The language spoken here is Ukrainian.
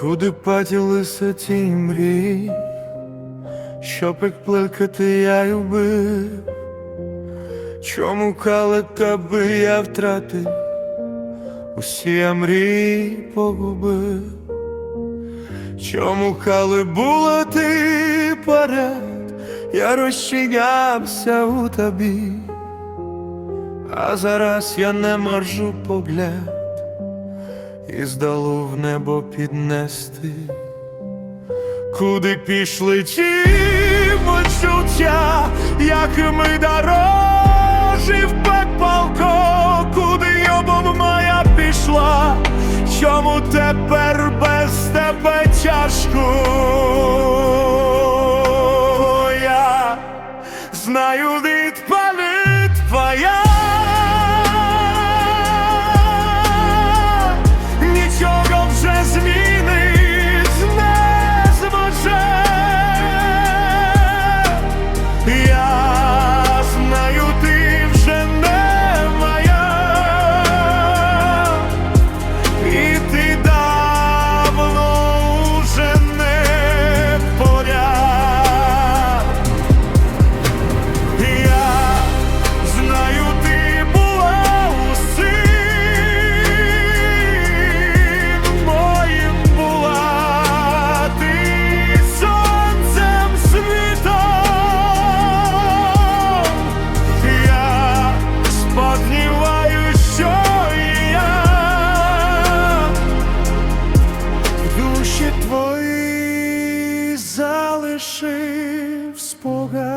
Куди поділися ті мрії, що плекати я любив, чому кали тебе я втратив, усі я мрії погубив, чому коли була ти поряд, я розчинявся у тобі, а зараз я не можу погляд і здалу в небо піднести, куди пішли ті почуття, як ми дорожі в пекпалко, куди любов моя пішла, чому тепер без тебе тяжко? Я знаю відповідь в душі твої залишив спогад.